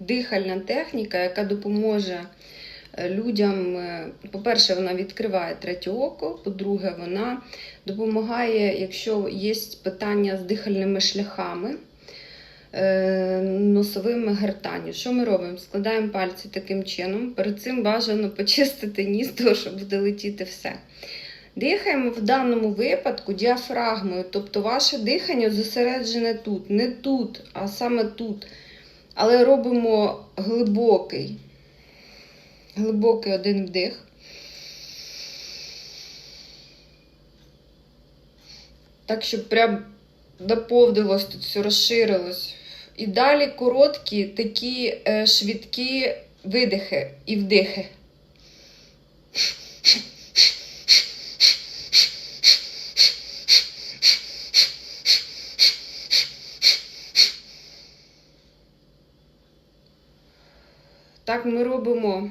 дихальна техніка, яка допоможе е, людям. е, По-перше, вона відкриває третє око. По-друге, вона допомагає, якщо є питання з дихальними шляхами, е, носовими гертанню. Що ми робимо? Складаємо пальці таким чином. Перед цим бажано почистити ніс, того, що буде летіти все. Дихаємо в даному випадку діафрагмою, тобто ваше дихання зосереджене тут, не тут, а саме тут. Але робимо глибокий, глибокий один вдих. Так, щоб прям доповнилось тут все розширилось. І далі короткі такі е, швидкі видихи і вдихи. Так ми робимо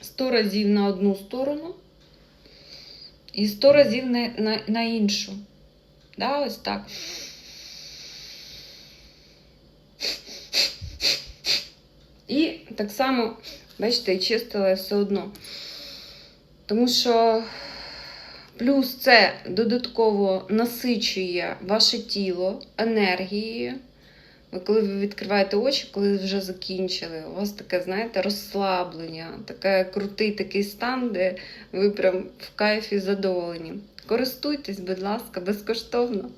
100 разів на одну сторону і 100 разів на, на, на іншу. Да, ось так. І так само, бачите, чистила я все одно. Тому що плюс це додатково насичує ваше тіло енергією. Ви коли ви відкриваєте очі, коли вже закінчили, у вас таке, знаєте, розслаблення, таке крутий такий стан, де ви прям в кайфі задоволені. Користуйтесь, будь ласка, безкоштовно.